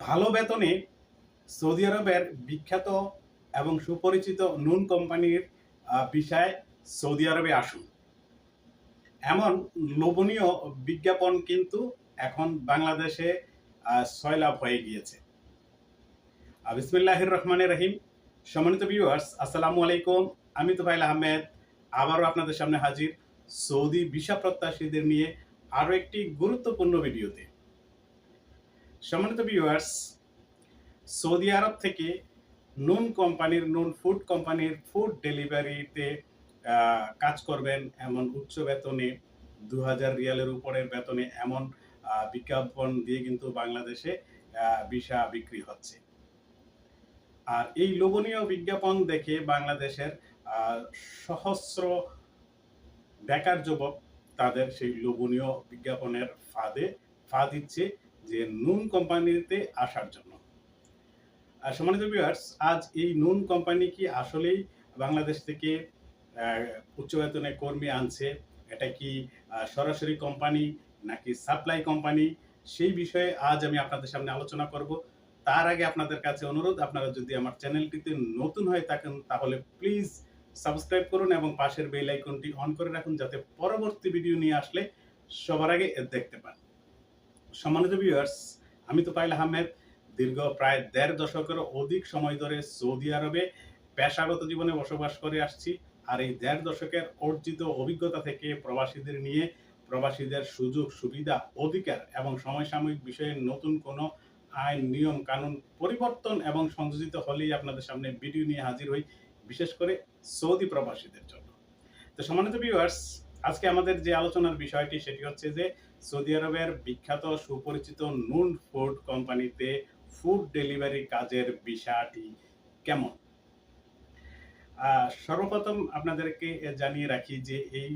ভালো বেতনে সৌদি আরবের বিখ্যাত এবং সুপরিচিত নুন কোম্পানির বিষয়ে সৌদি আরবে আসুন। এমন লোভনীয় বিজ্ঞাপন কিন্তু এখন বাংলাদেশে সয়লাভ হয়ে গিয়েছে। বিসমিল্লাহির রহমানের রহিম। সম্মানিত ভিউয়ার্স আসসালামু আলাইকুম। আমি তোফাইল আহমেদ। আবারও আপনাদের সামনে হাজির সৌদি ভিসা প্রত্যাশীদের নিয়ে আরও একটি গুরুত্বপূর্ণ ভিডিওতে। সম্মানিত ভিউয়ার্স সৌদি আরব থেকে নুন কোম্পানির, নুন ফুড কোম্পানির ফুড ডেলিভারিতে কাজ করবেন এমন উচ্চ বেতনে দু হাজার রিয়ালের উপরের বেতনে এমন বিজ্ঞাপন দিয়ে কিন্তু বাংলাদেশে ভিসা বিক্রি হচ্ছে। আর এই লোভনীয় বিজ্ঞাপন দেখে বাংলাদেশের সহস্র বেকার যুবক তাদের সেই লোভনীয় বিজ্ঞাপনের ফাঁদে ফা দিচ্ছে। যে নুন কোম্পানিতে আসার জন্য। আর সম্মানিত ভিউয়ার্স আজ এই নুন কোম্পানি কি আসলেই বাংলাদেশ থেকে উচ্চ বেতনে কর্মী আনছে? এটা কি সরাসরি কোম্পানি নাকি সাপ্লাই কোম্পানি? সেই বিষয়ে আজ আমি আপনাদের সামনে আলোচনা করব। তার আগে আপনাদের কাছে অনুরোধ, আপনারা যদি আমার চ্যানেলটিতে নতুন হয়ে থাকেন, তাহলে প্লিজ সাবস্ক্রাইব করুন এবং পাশের বেল আইকনটি অন করে রাখুন, যাতে পরবর্তী ভিডিও নিয়ে আসলে সবার আগে দেখতে পান। সম্মানিত ভিউয়ার্স আমি তো পাইল আহমেদ। দীর্ঘ প্রায় দেড় দশকেরও অধিক সময় ধরে সৌদি আরবে পেশাগত জীবনে বসবাস করে আসছি আর এই দেড় দশকের অর্জিত অভিজ্ঞতা থেকে প্রবাসীদের নিয়ে প্রবাসীদের সুযোগ, সুবিধা, অধিকার এবং সমসাময়িক বিষয়ে নতুন কোনো আইন, নিয়ম, কানুন পরিবর্তন এবং সংযোজিত হলেই আপনাদের সামনে ভিডিও নিয়ে হাজির হই, বিশেষ করে সৌদি প্রবাসীদের জন্য। তো সম্মানিত ভিউয়ার্স আজকে আমাদের যে আলোচনার বিষয়টি, সেটি হচ্ছে যে সৌদি আরবের বিখ্যাত সুপরিচিত নুন ফুড কোম্পানিতে ফুড ডেলিভারি কাজের বিষয়টি কেমন? সর্বপ্রথম আপনাদেরকে জানিয়ে রাখি যে এই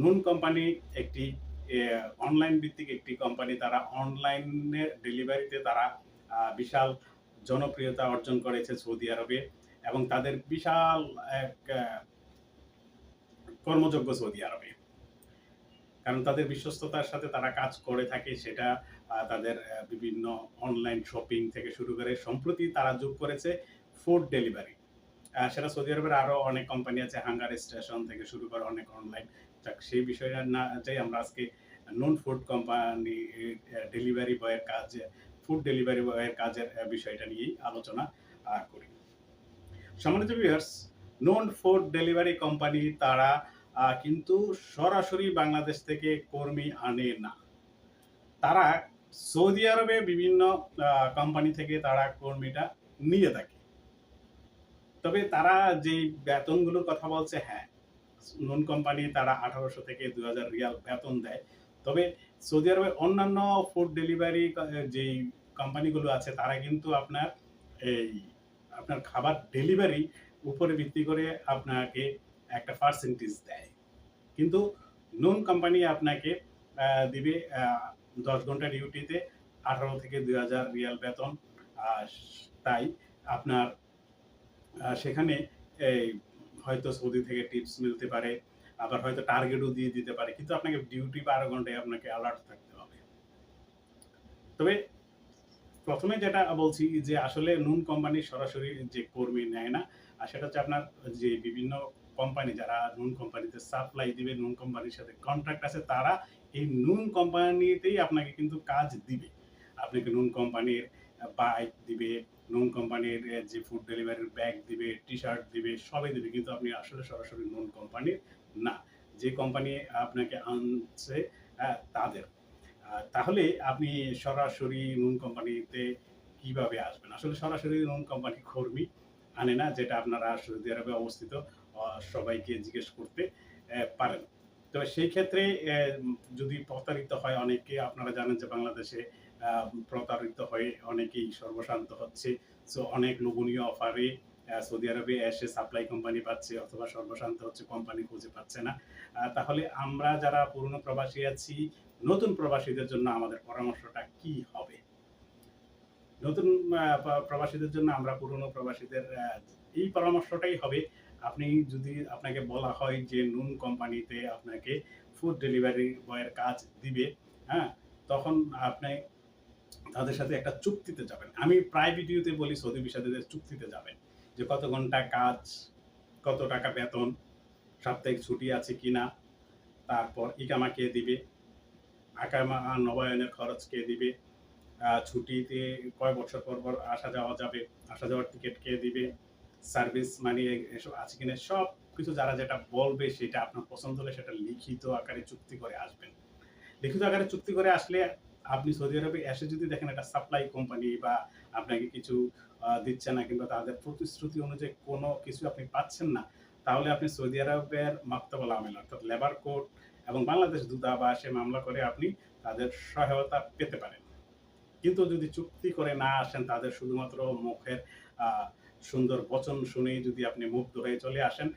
নুন কোম্পানি একটি অনলাইন ভিত্তিক একটি কোম্পানি। তারা অনলাইনে ডেলিভারিতে তারা বিশাল জনপ্রিয়তা অর্জন করেছে সৌদি আরবে এবং তাদের বিশাল এক কর্মযোগ্য সৌদি আরবে। কারণ তাদের বিশ্বস্ততার সাথে তারা কাজ করে থাকে, সেটা তাদের বিভিন্ন অনলাইন শপিং থেকে শুরু করে সম্প্রতি তারা যোগ করেছে ফুড ডেলিভারি সেটা সৌদি আরবের আরও অনেক কোম্পানি আছে হাঙ্গার স্টেশন থেকে শুরু করে অনেক অনলাইন সেই বিষয়ে না, যাই আমরা আজকে নন ফুড কোম্পানি ডেলিভারি বয়ের কাজ ফুড ডেলিভারি বয়ের কাজের বিষয়টা নিয়েই আলোচনা করি। সম্মানিত viewers non food delivery company তারা কিন্তু সরাসরি বাংলাদেশ থেকে কর্মী আনে না। তারা সৌদি আরবে বিভিন্ন কোম্পানি থেকে তারা কর্মীটা নিয়ে থাকে। তবে তারা যে বেতনগুলোর কথা বলছে হ্যাঁ নুন কোম্পানি তারা আঠারোশো থেকে দু হাজার রিয়াল বেতন দেয়। তবে সৌদি আরবের অন্যান্য ফুড ডেলিভারি যেই কোম্পানিগুলো আছে, তারা কিন্তু আপনার এই, আপনার খাবার ডেলিভারি উপরে ভিত্তি করে আপনাকে একটা পার্সেন্টেজ দেয়। কিন্তু নুন কোম্পানি আপনাকে দিবে দশ ঘণ্টা ডিউটিতে আঠারো থেকে দুই হাজার রিয়াল বেতন। তাই আপনার সেখানে হয়তো সৌদি থেকে টিপস মিলতে পারে, আবার হয়তো টার্গেটও দিয়ে দিতে পারে, কিন্তু আপনাকে ডিউটি বারো ঘন্টায় আপনাকে অ্যালার্ট থাকতে হবে। তবে প্রথমে যেটা বলছি যে আসলে নুন কোম্পানি সরাসরি যে কর্মী নেয় না, আর সেটা হচ্ছে আপনার যে বিভিন্ন কোম্পানি যারা নুন কোম্পানিতে সাপ্লাই দিবে নুন কোম্পানির সাথে কন্ট্রাক্ট আছে, তারা এই নুন কোম্পানিতেই আপনাকে কিন্তু কাজ দিবে। আপনাকে নুন কোম্পানির বাইক দিবে নুন কোম্পানির যে ফুড ডেলিভারির ব্যাগ দিবে টি শার্ট দিবে, সবই দিবে, কিন্তু আপনি আসলে সরাসরি নুন কোম্পানির না। যে কোম্পানি আপনাকে আনছে তাদের। তাহলে আপনি সরাসরি নুন কোম্পানিতে কীভাবে আসবেন? আসলে সরাসরি নুন কোম্পানি কর্মী আনে না, যেটা আপনারা সৌদি আরবে অবস্থিত। সবাইকে জিজ্ঞেস করতে পারেন। তো সেই ক্ষেত্রে যদি প্রতারিত হয় অনেকে, আপনারা জানেন যে বাংলাদেশে প্রতারিত হয়ে অনেকেই সর্বশান্ত হচ্ছে। সো, অনেক লোভনীয় অফারে সৌদি আরবে এসে সাপ্লাই কোম্পানি পাচ্ছে অথবা সর্বশান্ত হচ্ছে, কোম্পানি খুঁজে পাচ্ছে না। তাহলে আমরা যারা পুরনো প্রবাসী আছি, নতুন প্রবাসীদের জন্য আমাদের পরামর্শটা কি হবে? নতুন প্রবাসীদের জন্য আমরা পুরনো প্রবাসীদের এই পরামর্শটাই হবে। আপনি যদি আপনাকে বলা হয় যে নুন কোম্পানিতে আপনাকে ফুড ডেলিভারি বয়ের কাজ দিবে হ্যাঁ তখন আপনি তাদের সাথে একটা চুক্তিতে যাবেন। আমি প্রায় ভিডিওতে বলি সৌদি বিষাদের চুক্তিতে যাবেন যে কত ঘণ্টা কাজ, কত টাকা বেতন, সাপ্তাহিক ছুটি আছে কি না তারপর ইকামা কে দিবে, আকামা নবায়নের খরচ কে দিবে ছুটিতে কয় বছর পর পর আসা যাওয়া যাবে, আসা যাওয়ার টিকিট কে দিবে সার্ভিস মানি এসব আছে কিনা, সব কিছু যারা যেটা বলবে সেটা আপনার পছন্দ হলে সেটা লিখিত আকারে চুক্তি করে আসবেন। লিখিত আকারে চুক্তি করে আসলে আপনি সৌদি আরবে এসে যদি দেখেন একটা সাপ্লাই কোম্পানি বা আপনাকে কিছু দিচ্ছে না কিংবা তাদের প্রতিশ্রুতি অনুযায়ী কোনো কিছু আপনি পাচ্ছেন না, তাহলে আপনি সৌদি আরবের মাক্তবল আমেল অর্থাৎ লেবার কোর্ট এবং বাংলাদেশ দূতাবাসে মামলা করে আপনি তাদের সহায়তা পেতে পারেন। কিন্তু যদি চুক্তি করে না আসেন তাদের শুধুমাত্র মুখের সুন্দর বচন শুনেই যদি আপনি মুগ্ধ হয়ে চলে আসেন,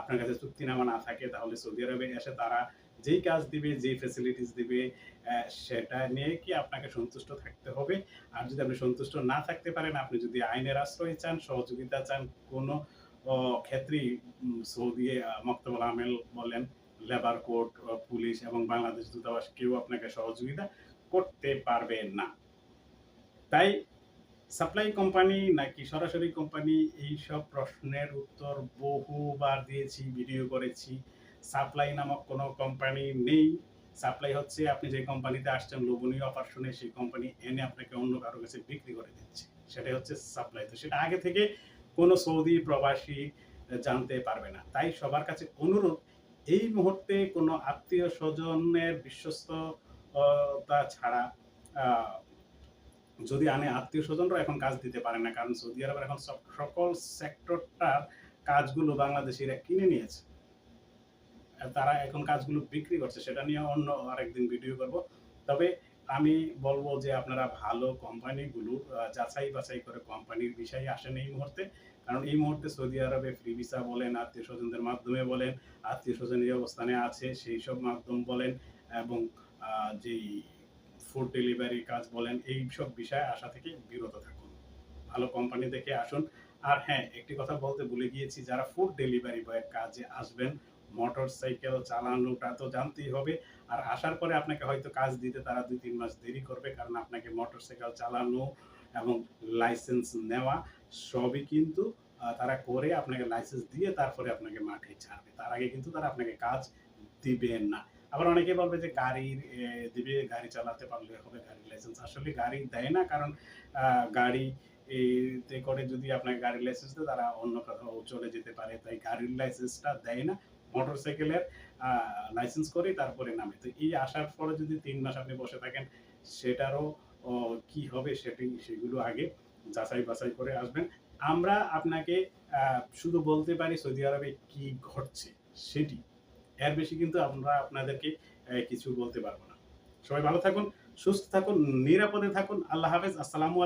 আপনার কাছে চুক্তিনামা না থাকে, তাহলে সৌদি আরবে এসে তারা যেই কাজ দিবে, যেই ফেসিলিটিস দিবে সেটা নিয়ে কি আপনাকে সন্তুষ্ট থাকতে হবে? আর যদি আপনি সন্তুষ্ট না থাকতে পারেন, আপনি যদি আইনের আশ্রয় চান, সহযোগিতা চান, কোনো ক্ষেত্রেই সৌদি মক্তবুল আমেল বলেন লেবার কোর্ট পুলিশ এবং বাংলাদেশ দূতাবাস কেউ আপনাকে সহযোগিতা করতে পারবে না। তাই সাপ্লাই কোম্পানি নাকি সরাসরি কোম্পানি? এই সব প্রশ্নের উত্তর বহুবার দিয়েছি, ভিডিও করেছি। সাপ্লাই নামক কোনো কোম্পানি নেই। সাপ্লাই হচ্ছে আপনি যে কোম্পানিতে আসছেন, লোভনীয় অফার শুনে সেই কোম্পানি এনে আপনাকে অন্য কারও কাছে বিক্রি করে দিচ্ছে। সেটাই হচ্ছে সাপ্লাই। তো সেটা আগে থেকে কোনো সৌদি প্রবাসী জানতে পারবে না। তাই সবার কাছে অনুরোধ, এই মুহূর্তে কোনো আত্মীয় স্বজনের বিশ্বস্ততা ছাড়া যদি আনে আত্মীয় স্বজনরা এখন কাজ দিতে পারে না, কারণ সৌদি আরবের এখন সকল সেক্টরটার কাজগুলো বাংলাদেশিরা কিনে নিয়েছে। তারা এখন কাজগুলো বিক্রি করছে, সেটা নিয়ে অন্য আরেকদিন ভিডিও করব। তবে আমি বলব যে আপনারা ভালো কোম্পানিগুলো যাচাই বাছাই করে কোম্পানির বিষয়ে আসেন এই মুহূর্তে। কারণ এই মুহূর্তে সৌদি আরবে ফ্রি ভিসা বলেন, আত্মীয় স্বজনদের মাধ্যমে বলেন, আত্মীয় স্বজন এই অবস্থানে আছে, সেই সব মাধ্যম বলেন এবং যেই ফুড ডেলিভারি কাজ বলেন, এই সব বিষয়ে আসা থেকে বিরত থাকুন। ভালো কোম্পানি দেখে আসুন। আর হ্যাঁ একটি কথা বলতে ভুলে গিয়েছি, যারা ফুড ডেলিভারি বয়ের কাজে আসবেন মোটর সাইকেল চালানোটা তো জানতেই হবে। আর আসার পরে আপনাকে হয়তো কাজ দিতে তারা দুই তিন মাস দেরি করবে, কারণ আপনাকে মোটর সাইকেল চালানো এবং লাইসেন্স নেওয়া সবই কিন্তু তারা করে আপনাকে লাইসেন্স দিয়ে তারপরে আপনাকে মাঠে ছাড়বে। তার আগে কিন্তু তারা আপনাকে কাজ দিবেন না। আবার অনেকে বলবে যে গাড়ির দিবে, গাড়ি চালাতে পারলে হবে, গাড়ির লাইসেন্স আসলে গাড়ি দেয় না, কারণ গাড়ি এতে করে যদি আপনাকে গাড়ির লাইসেন্স দেয়, তারা অন্য কোথাও চলে যেতে পারে। তাই গাড়ির লাইসেন্সটা দেয় না মোটর সাইকেলের লাইসেন্স করে তারপরে নামে। তো এই আসার পরে যদি তিন মাস আপনি বসে থাকেন, সেটারও কি হবে সেটি, সেগুলো আগে যাচাই বাছাই করে আসবেন। আমরা আপনাকে শুধু বলতে পারি সৌদি আরবে কি ঘটছে, সেটি। এর বেশি কিন্তু আমরা আপনাদেরকে কিছু বলতে পারব না। সবাই ভালো থাকুন, সুস্থ থাকুন, নিরাপদে থাকুন। আল্লাহ হাফেজ। আসসালামু